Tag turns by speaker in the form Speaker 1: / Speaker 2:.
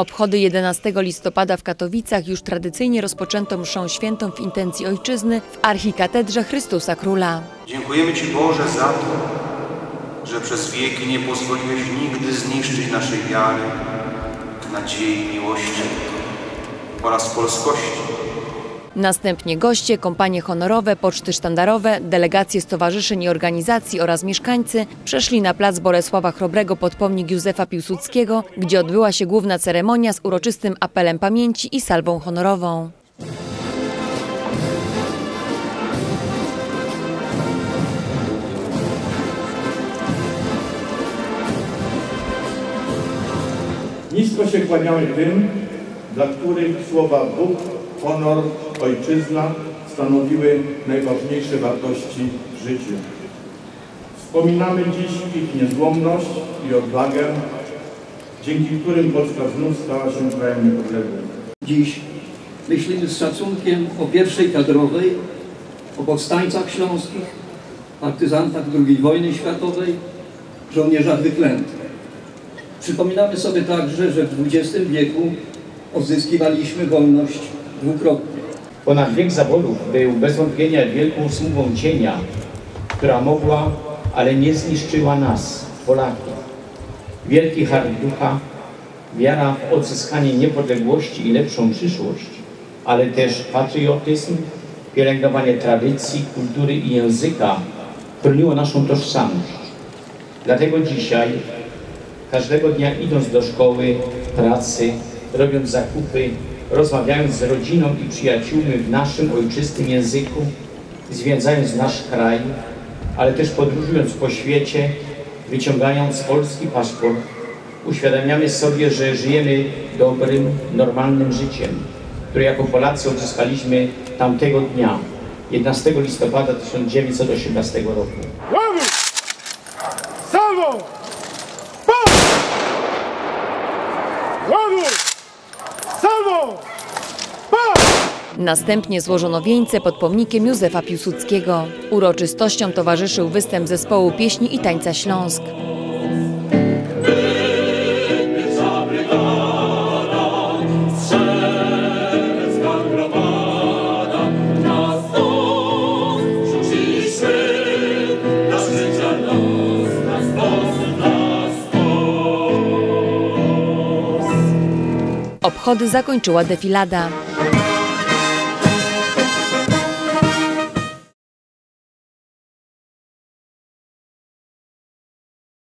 Speaker 1: Obchody 11 listopada w Katowicach już tradycyjnie rozpoczęto mszą świętą w intencji ojczyzny w archikatedrze Chrystusa Króla.
Speaker 2: Dziękujemy Ci Boże za to, że przez wieki nie pozwoliłeś nigdy zniszczyć naszej wiary, nadziei, miłości oraz polskości.
Speaker 1: Następnie goście, kompanie honorowe, poczty sztandarowe, delegacje stowarzyszeń i organizacji oraz mieszkańcy przeszli na plac Bolesława Chrobrego pod pomnik Józefa Piłsudskiego, gdzie odbyła się główna ceremonia z uroczystym apelem pamięci i salwą honorową.
Speaker 3: Nisko się kłaniamy tym, dla których słowa Bóg, honor, ojczyzna stanowiły najważniejsze wartości w życiu. Wspominamy dziś ich niezłomność i odwagę, dzięki którym Polska znów stała się krajem niepodległym.
Speaker 4: Dziś myślimy z szacunkiem o pierwszej kadrowej, o powstańcach śląskich, partyzantach II wojny światowej, żołnierzach wyklętych. Przypominamy sobie także, że w XX wieku odzyskiwaliśmy wolność dwukrotnie.
Speaker 5: Ponad wiek zawodów był bez wątpienia wielką sługą cienia, która mogła, ale nie zniszczyła nas, Polaków. Wielki hart ducha, wiara w odzyskanie niepodległości i lepszą przyszłość, ale też patriotyzm, pielęgnowanie tradycji, kultury i języka chroniło naszą tożsamość. Dlatego dzisiaj, każdego dnia idąc do szkoły, pracy, robiąc zakupy, rozmawiając z rodziną i przyjaciółmi w naszym ojczystym języku, zwiedzając nasz kraj, ale też podróżując po świecie, wyciągając polski paszport, uświadamiamy sobie, że żyjemy dobrym, normalnym życiem, które jako Polacy odzyskaliśmy tamtego dnia, 11 listopada 1918 roku.
Speaker 1: Następnie złożono wieńce pod pomnikiem Józefa Piłsudskiego. Uroczystościom towarzyszył występ zespołu pieśni i tańca Śląsk. Obchody zakończyła defilada.